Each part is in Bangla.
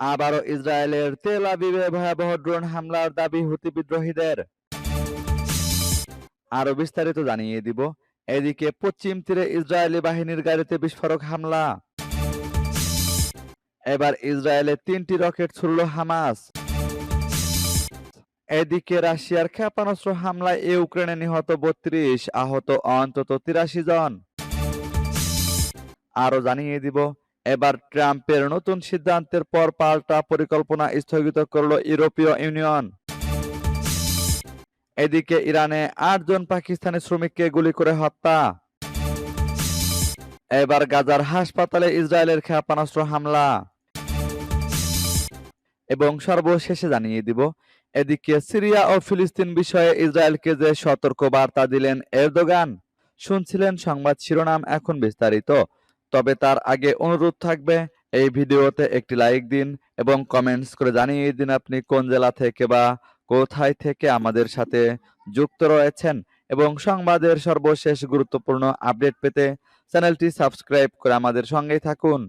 আবারও ইসরায়েলের তেল আবিবে ভয়াবহ ড্রোন হামলার দাবি হুতি বিদ্রোহীদের। আরও বিস্তারিত জানিয়ে দিব। এদিকে পশ্চিম তীরে ইসরায়েলি বাহিনীর গাড়িতে বিস্ফোরক হামলা। এবার ইসরায়েলে তিনটি রকেট ছুড়ল হামাস। এদিকে রাশিয়ার ক্ষেপণাস্ত্র হামলায় ইউক্রেনে নিহত বত্রিশ, আহত অন্তত তিরাশি জন। আরও জানিয়ে দিব এবার ট্রাম্পের নতুন সিদ্ধান্তের পর পাল্টা পরিকল্পনা স্থগিত করল ইউরোপীয় ইউনিয়ন। এদিকে ইরানে আটজন পাকিস্তানি শ্রমিককে গুলি করে হত্যা। এবার গাজার হাসপাতালে ইসরায়েলের ক্ষেপণাস্ত্র হামলা। এবং সর্বশেষে জানিয়ে দিব, এদিকে সিরিয়া ও ফিলিস্তিন বিষয়ে ইসরায়েলকে যে সতর্ক বার্তা দিলেন এরদোগান, শুনছিলেন সংবাদ শিরোনাম এখন বিস্তারিত। তবে তার আগে অনুরোধ থাকবে, এই ভিডিওতে একটি লাইক দিন এবং কমেন্টস করে জানিয়ে দিন আপনি কোন জেলা থেকে বা কোথায় থেকে আমাদের সাথে যুক্ত রয়েছেন এবং সংবাদের সর্বশেষ গুরুত্বপূর্ণ আপডেট পেতে চ্যানেলটি সাবস্ক্রাইব করে আমাদের সঙ্গেই থাকুন।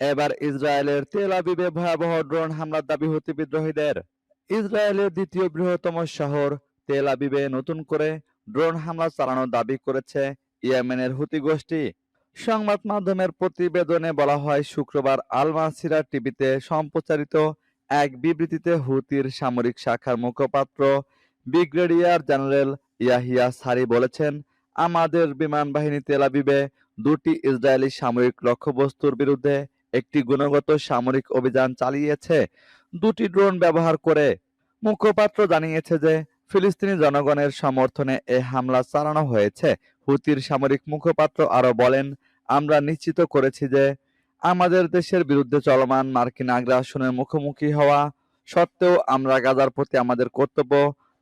এবার ইসরায়েলের তেল আবিবে ভয়াবহ ড্রোন হামলার দাবি হতে বিদ্রোহীদের। ইসরায়েলের দ্বিতীয় বৃহত্তম শহর তেল আবিবে নতুন করে ড্রোন হামলা চালানোর দাবি করেছে ইয়েমেনের হুতি গোষ্ঠী। সংবাদ মাধ্যমের প্রতিবেদনে বলা হয়, শুক্রবার আল মাসিরা টিভিতে সম্প্রচারিত এক বিবৃতিতে হুতির সামরিক শাখার মুখপাত্র, ব্রিগেডিয়ার জেনারেল ইয়াহিয়া সারি বলেছেন, আমাদের বিমান বাহিনী তেলাবিবে দুটি ইসরায়েলি সামরিক লক্ষ্যবস্তুর বিরুদ্ধে একটি গুণগত সামরিক অভিযান চালিয়েছে, দুটি ড্রোন ব্যবহার করে। মুখপাত্র জানিয়েছে যে ফিলিস্তিনি জনগণের সমর্থনে এ হামলা চালানো হয়েছে। হুতির সামরিক মুখপাত্র আরও বলেন, আমরা নিশ্চিত করেছি যে আমাদের দেশের বিরুদ্ধে চলমান মার্কিন আগ্রাসনের মুখোমুখি হওয়া সত্ত্বেও আমরা গাজার প্রতি আমাদের কর্তব্য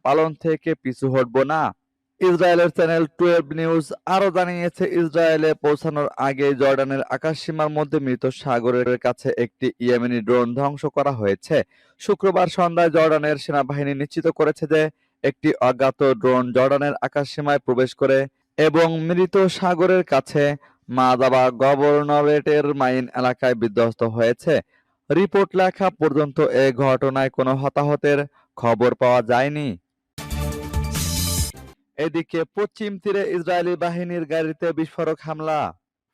পালন থেকে পিছু হটব না। ইসরায়েলের চ্যানেল টুয়েলভ নিউজ আরও জানিয়েছে, ইসরায়েলে পৌঁছানোর আগে জর্ডানের আকাশসীমার মধ্যে মৃত সাগরের কাছে একটি ইয়েমেনি ড্রোন ধ্বংস করা হয়েছে। শুক্রবার সন্ধ্যায় জর্ডানের সেনাবাহিনী নিশ্চিত করেছে যে একটি অজ্ঞাত ড্রোন জর্ডানের আকাশসীমায় প্রবেশ করে এবং মৃত সাগরের কাছে মাদাবা গভর্নরেটের মাইন এলাকায় বিধ্বস্ত হয়েছে। রিপোর্ট লেখা পর্যন্ত এ ঘটনায় কোনো হতাহতের খবর পাওয়া যায়নি। এদিকে পশ্চিম তীরে ইসরায়েলি বাহিনীর গাড়িতে বিস্ফোরক হামলা।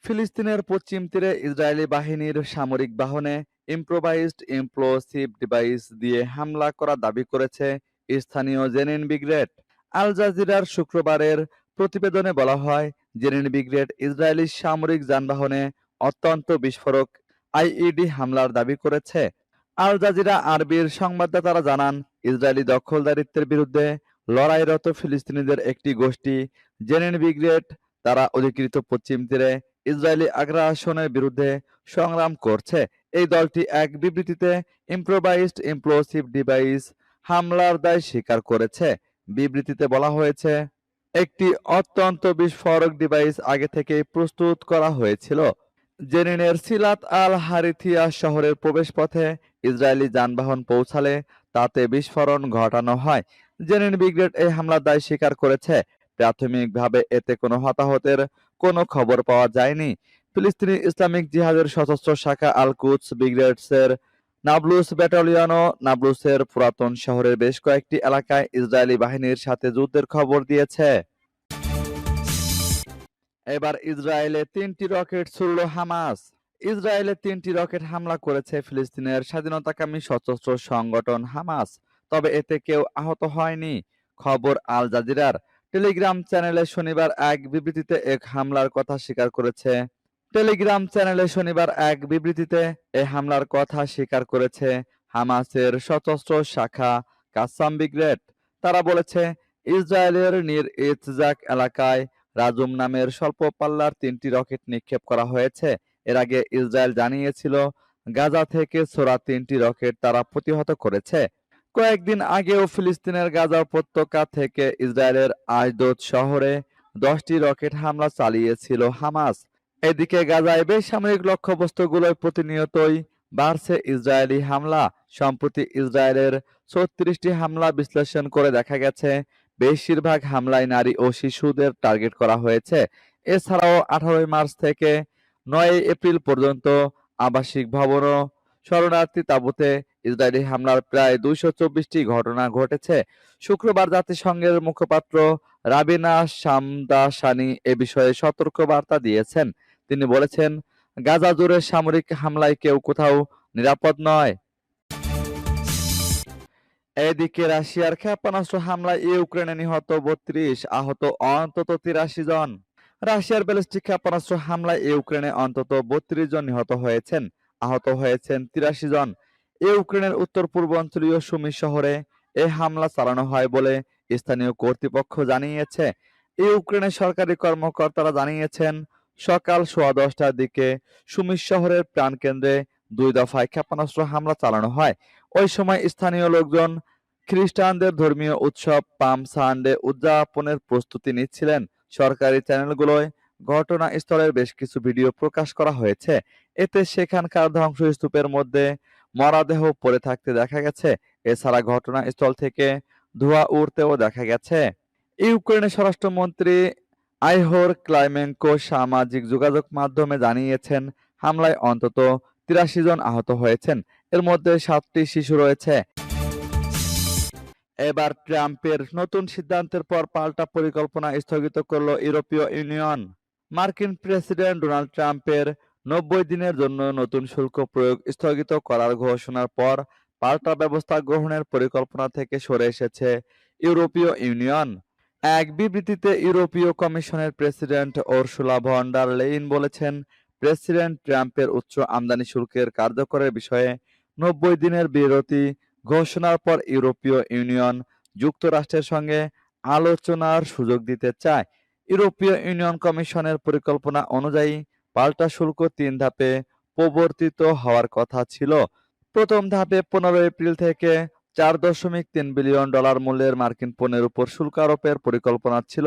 ফিলিস্তিনের পশ্চিম তীরে ইসরায়েলি বাহিনীর সামরিক বাহনে ইম্প্রোভাইজড ইমপ্লোসিভ ডিভাইস দিয়ে হামলা করা দাবি করেছে স্থানীয় জেনিন ব্রিগেড আল জাজিরার শুক্রবারের প্রতিবেদনে বলা হয়, জেনিন ব্রিগেড ইসরায়েলি সামরিক যানবাহনে অত্যন্ত বিস্ফোরক আইইডি হামলার দাবি করেছে। আল জাজিরা আরবির সংবাদদাতারা জানান, ইসরায়েলি দখলদারিত্বের বিরুদ্ধে লড়াইরত ফিলিস্তিনিদের একটি গোষ্ঠী, জেনিন ব্রিগেড তারা অধিকৃত পশ্চিম তীরে ইসরায়েলি আগ্রাসনের বিরুদ্ধে সংগ্রাম করছে। এই দলটি এক বিবৃতিতে, ইম্প্রোভাইজড ইমপ্লোসিভ ডিভাইস হামলার দায় স্বীকার করেছে। বিবৃতিতে বলা হয়েছে, একটি অত্যন্ত বিস্ফোরক ডিভাইস আগে থেকেই প্রস্তুত করা হয়েছিল। জেনিনের সিলাত আল হারিথিয়া শহরের প্রবেশপথে ইসরায়েলি যানবাহন পৌঁছালে তাতে বিস্ফোরণ ঘটানো হয়। জেনিন ব্রিগেড এই হামলার দায় স্বীকার করেছে। প্রাথমিকভাবে এতে কোনো হতাহতের কোনো খবর পাওয়া যায়নি। ফিলিস্তিনি ইসলামিক জিহাদের সশস্ত্র শাখা আল কুদস ব্রিগেডসের নাবলুস ব্যাটালিয়নও নাবলুসের পুরাতন শহরের বেশ কয়েকটি এলাকায় ইসরায়েলি বাহিনীর সাথে যুদ্ধের খবর দিয়েছে। এবার ইসরায়েলে তিনটি রকেট ছুড়ল হামাস। ইসরায়েলে তিনটি রকেট হামলা করেছে ফিলিস্তিনের স্বাধীনতাকামী সশস্ত্র সংগঠন হামাস, তবে এতে কেউ আহত হয়নি। খবর আল জাজিরার। টেলিগ্রাম চ্যানেলে শনিবার এক বিবৃতিতে এক হামলার কথা স্বীকার করেছে। টেলিগ্রাম চ্যানেলে শনিবার এক বিবৃতিতে এ হামলার কথা স্বীকার করেছে হামাসের সশস্ত্র শাখা কাসাম ব্রিগেড তারা বলেছে, ইসরায়েলের নির ইতজাক এলাকায় রাজুম নামের স্বল্প পাল্লার তিনটি রকেট নিক্ষেপ করা হয়েছে। এর আগে ইসরায়েল জানিয়েছিল, গাজা থেকে ছোড়া তিনটি রকেট তারা প্রতিহত করেছে। কয়েকদিন আগেও ফিলিস্তিনের গাজা উপত্যকা থেকে ইসরায়েলের আজদোদ শহরে দশটি রকেট হামলা চালিয়েছিল হামাস। এদিকে গাজায় বেসামরিক লক্ষ্যবস্তুগুলোয় প্রতিনিয়তই বাড়ছে ইসরায়েলি হামলা। সম্প্রতি ইসরায়েলের ছত্রিশটি হামলা বিশ্লেষণ করে দেখা গেছে, বেশিরভাগ হামলায় নারী ও শিশুদের টার্গেট করা হয়েছে। এছাড়াও আঠারোই মার্চ থেকে নয় এপ্রিল পর্যন্ত আবাসিক ভবন ও শরণার্থী তাঁবুতে ইসরায়েলি হামলার প্রায় দুইশো চব্বিশটি ঘটনা ঘটেছে। শুক্রবার জাতিসংঘের মুখপাত্র রাবিনা সামদাসানি এ বিষয়ে সতর্ক বার্তা দিয়েছেন। তিনি বলেছেন, গাজা জুড়ে সামরিক হামলায় কেউ কোথাও নিরাপদ নয়। এদিকে রাশিয়ার ক্ষেপণাস্ত্র হামলায় ইউক্রেনে নিহত বত্রিশ আহত অন্তত তিরাশি জন। রাশিয়ার ব্যালিস্টিক ক্ষেপণাস্ত্র হামলায় ইউক্রেনে অন্তত বত্রিশ জন নিহত হয়েছেন, আহত হয়েছেন তিরাশি জন। ইউক্রেনের উত্তর পূর্বাঞ্চলীয় সুমি শহরে এ হামলা চালানো হয় বলে স্থানীয় কর্তৃপক্ষ জানিয়েছে। ইউক্রেনের সরকারি কর্মকর্তারা জানিয়েছেন সকাল সোয়া দশটার দিকে সুমির শহরের প্রাণকেন্দ্রে দুই দফায় ক্ষেপণাস্ত্র হামলা চালানো হয়। ওই সময় স্থানীয় লোকজন খ্রিস্টানদের ধর্মীয় উৎসব পাম সানডে উদযাপনের প্রস্তুতি নিচ্ছিলেন। সরকারি চ্যানেলগুলোয় ঘটনাস্থলের বেশ কিছু ভিডিও প্রকাশ করা হয়েছে। এতে সেখানকার ধ্বংসস্তূপের মধ্যে মরাদেহ পড়ে থাকতে দেখা গেছে। এছাড়া ঘটনাস্থল থেকে ধোঁয়া উড়তেও দেখা গেছে। ইউক্রেনের স্বরাষ্ট্রমন্ত্রী আইহোর ক্লাইমেঙ্কো সামাজিক যোগাযোগ মাধ্যমে জানিয়েছেন, হামলায় অন্তত তিরাশি জন আহত হয়েছেন। এর মধ্যে সাতটি শিশু রয়েছে। এবার ট্রাম্পের নতুন সিদ্ধান্তের পর পাল্টা পরিকল্পনা স্থগিত করল ইউরোপীয় ইউনিয়ন। মার্কিন প্রেসিডেন্ট ডোনাল্ড ট্রাম্পের নব্বই দিনের জন্য নতুন শুল্ক প্রয়োগ স্থগিত করার ঘোষণার পর পাল্টা ব্যবস্থা গ্রহণের পরিকল্পনা থেকে সরে এসেছে ইউরোপীয় ইউনিয়ন। এক বিবৃতিতে ইউরোপীয় কমিশনের president Ursula von der Leyen বলেছেন, প্রেসিডেন্ট ট্রাম্পের উচ্চ আমদানি শুল্কের কার্যকরের বিষয়ে নব্বই দিনের বিরতি ঘোষণার পর ইউরোপীয় ইউনিয়ন যুক্তরাষ্ট্রের সঙ্গে আলোচনার সুযোগ দিতে চায়। ইউরোপীয় ইউনিয়ন কমিশনের পরিকল্পনা অনুযায়ী পাল্টা শুল্ক তিন ধাপে প্রবর্তিত হওয়ার কথা ছিল। প্রথম ধাপে পনেরো এপ্রিল থেকে চার দশমিক তিন বিলিয়ন ডলার মূল্যের মার্কিন পণ্যের উপর শুল্ক আরোপের পরিকল্পনা ছিল।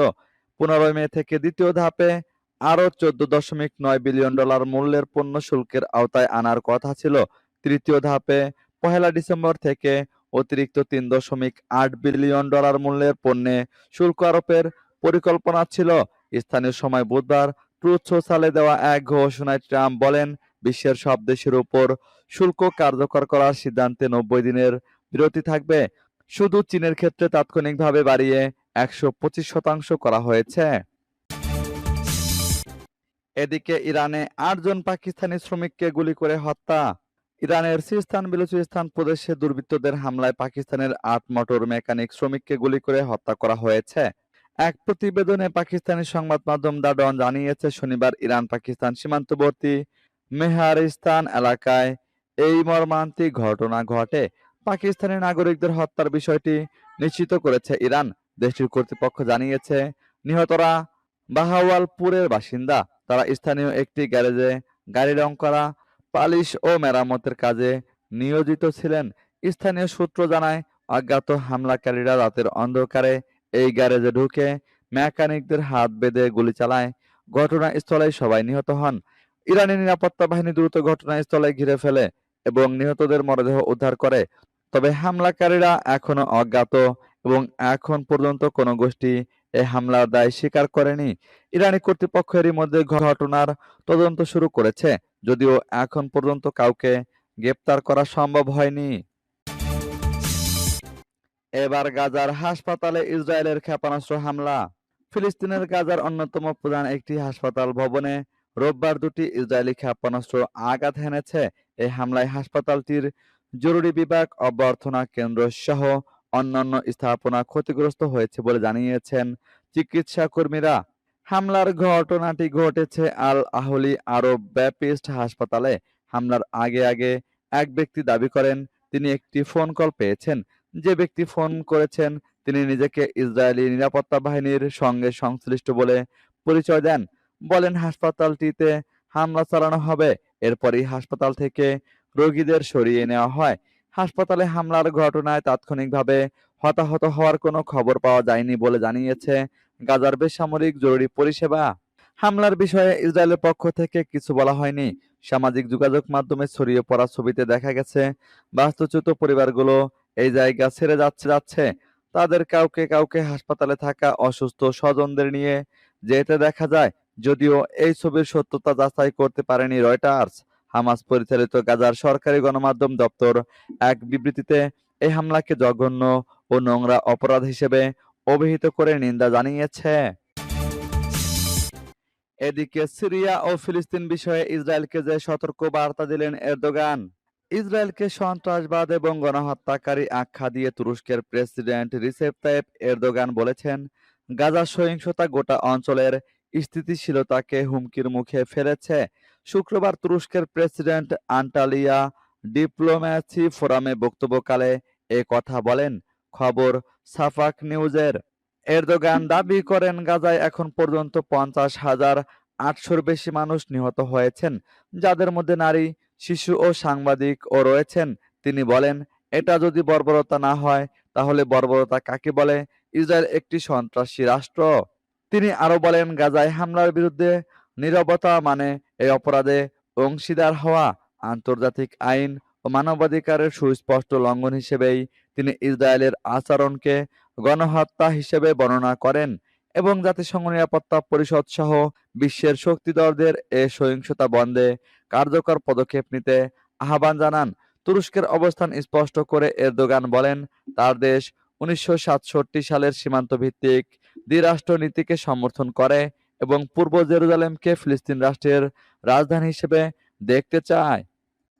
পনেরোই মে থেকে দ্বিতীয় ধাপে আরও চোদ্দ দশমিক নয় বিলিয়ন ডলার মূল্যের পণ্য শুল্কের আওতায় আনার কথা ছিল। তৃতীয় ধাপে পহেলা ডিসেম্বর থেকে অতিরিক্ত তিন দশমিক আট বিলিয়ন ডলার মূল্যের পণ্যে শুল্ক আরোপের পরিকল্পনা ছিল। স্থানীয় সময় বুধবার ট্রুথ সোশ্যালে দেওয়া এক ঘোষণায় ট্রাম্প বলেন, বিশ্বের সব দেশের উপর শুল্ক কার্যকর করার সিদ্ধান্তে নব্বই দিনের বিরতি থাকবে। শুধু চীনের ক্ষেত্রে তাৎক্ষণিকভাবে বাড়িয়ে একশো পঁচিশ শতাংশ করা হয়েছে। এদিকে ইরানে আটজন পাকিস্তানি শ্রমিককে গুলি করে হত্যা। ইরানের সিস্তান বেলুচিস্তান প্রদেশে দুর্বৃত্তদের হামলায় পাকিস্তানের আট মোটর মেকানিক শ্রমিককে গুলি করে হত্যা করা হয়েছে। এক প্রতিবেদনে পাকিস্তানি সংবাদ মাধ্যম দা ডন জানিয়েছে, শনিবার ইরান পাকিস্তান সীমান্তবর্তী মেহারিস্তান এলাকায় এই মর্মান্তিক ঘটনা ঘটে। পাকিস্তানি নাগরিকদের হত্যার বিষয়টি নিশ্চিত করেছে ইরান। দেশটির কর্তৃপক্ষ জানিয়েছে, নিহতরা বাহাওয়ালপুরের বাসিন্দা। তারা স্থানীয় একটি গ্যারেজে গাড়ি রং করা, পালিশ ও মেরামতের কাজে নিয়োজিত ছিলেন। স্থানীয় সূত্র জানায়, অজ্ঞাত হামলাকারীরা রাতের অন্ধকারে এই গ্যারেজে ঢুকে মেকানিকদের হাত বেঁধে গুলি চালায়। ঘটনাস্থলে সবাই নিহত হন। ইরানি নিরাপত্তা বাহিনী দ্রুত ঘটনাস্থলে ঘিরে ফেলে এবং নিহতদের মরদেহ উদ্ধার করে। তবে হামলাকারীরা এখনও অজ্ঞাত এবং এখন পর্যন্ত কোনো গোষ্ঠী এই হামলার দায় স্বীকার করেনি। ইরানি কর্তৃপক্ষ এরই মধ্যে ঘটনার তদন্ত শুরু করেছে, যদিও এখন পর্যন্ত কাউকে গ্রেপ্তার করা সম্ভব হয়নি। এবার গাজার হাসপাতালে ইসরায়েলের ক্ষেপণাস্ত্র হামলা। ফিলিস্তিনের গাজার অন্যতম প্রধান একটি হাসপাতাল ভবনে রোববার দুটি ইসরায়েলি ক্ষেপণাস্ত্র আঘাত হেনেছে। এই হামলায় হাসপাতালটির জরুরি বিভাগ, অভ্যর্থনা কেন্দ্র সহ অন্যান্য স্থাপনা ক্ষতিগ্রস্ত হয়েছে বলে জানিয়েছেন চিকিৎসা কর্মীরা। হামলার ঘটনাটি ঘটেছে আল আহলি আরব ব্যাপিস্ট হাসপাতালে। হামলার আগে আগে এক ব্যক্তি দাবি করেন, তিনি একটি ফোন কল পেয়েছেন। যে ব্যক্তি ফোন করেছেন, তিনি নিজেকে ইসরায়েলি নিরাপত্তা বাহিনীর সঙ্গে সংশ্লিষ্ট বলে পরিচয় দেন। বলেন, হাসপাতালটিতে হামলা চালানো হবে। এরপরই হাসপাতাল থেকে রোগীদের সরিয়ে নেওয়া হয়। হাসপাতালে হামলার ঘটনায় তাৎক্ষণিকভাবে হতাহত হওয়ার কোনো খবর পাওয়া যায়নি বলে জানিয়েছে গাজার বেসামরিক জরুরি পরিষেবা। হামলার বিষয়ে ইসরায়েলের পক্ষ থেকে কিছু বলা হয়নি। সামাজিক যোগাযোগ মাধ্যমে ছড়িয়ে পড়া ছবিতে দেখা গেছে, বাস্তুচ্যুত পরিবারগুলো এই জায়গা ছেড়ে যাচ্ছে যাচ্ছে। তাদের কাউকে কাউকে হাসপাতালে থাকা অসুস্থ স্বজনদের নিয়ে যেতে দেখা যায়, যদিও এই ছবির সত্যতা যাচাই করতে পারেনি রয়টার্স। হামাস পরিচালিত গাজার সরকারি গণমাধ্যম দপ্তর এক বিবৃতিতে এই হামলাকে জঘন্য ও নোংরা অপরাধ হিসেবে অভিহিত করে নিন্দা জানিয়েছে। এদিকে সিরিয়া ও ফিলিস্তিন বিষয়ে ইসরায়েলকে যে সতর্ক বার্তা দিলেন এরদোগান, ইসরায়েলকে সন্ত্রাসবাদ এবং গণহত্যাকারী আখ্যা দিয়ে তুরস্কের প্রেসিডেন্ট রিসেপ তাইপ এরদোগান বলেছেন, গাজার সহিংসতা গোটা অঞ্চলের স্থিতিশীলতাকে হুমকির মুখে ফেলেছে। শুক্রবার তুরস্কের প্রেসিডেন্ট আন্টালিয়া ডিপ্লোম্যাসি ফোরামে বক্তব্যকালে এ কথা বলেন। খবর, সাফাক নিউজের। এরদোগান দাবি করেন, গাজায় এখন পর্যন্ত পঞ্চাশ হাজার আটশোর বেশি মানুষ নিহত হয়েছেন, যাদের মধ্যে নারী, শিশু ও সাংবাদিক ও রয়েছেন। তিনি বলেন, এটা যদি বর্বরতা না হয়, তাহলে বর্বরতা কাকে বলে? ইসরায়েল একটি সন্ত্রাসী রাষ্ট্র। তিনি আরও বলেন, গাজায় হামলার বিরুদ্ধে নীরবতা মানে এই অপরাধে অংশীদার হওয়া, আন্তর্জাতিক আইন ও মানবাধিকারের সুস্পষ্ট লঙ্ঘন হিসেবেই তিনি ইসরায়েলের আচরণকে গণহত্যা হিসেবে বর্ণনা করেন এবং জাতিসংঘ নিরাপত্তা পরিষদ সহ বিশ্বের শক্তিধরদের এ সহিংসতা বন্ধে কার্যকর পদক্ষেপ নিতে আহ্বান জানান। তুরস্কের অবস্থান স্পষ্ট করে এরদোগান বলেন, তার দেশ উনিশশো সাতষট্টি সালের সীমান্ত ভিত্তিক দ্বিরাষ্ট্র নীতিকে সমর্থন করে এবং পূর্ব জেরুজালেমকে ফিলিস্তিন রাষ্ট্রের রাজধানী হিসেবে দেখতে চায়।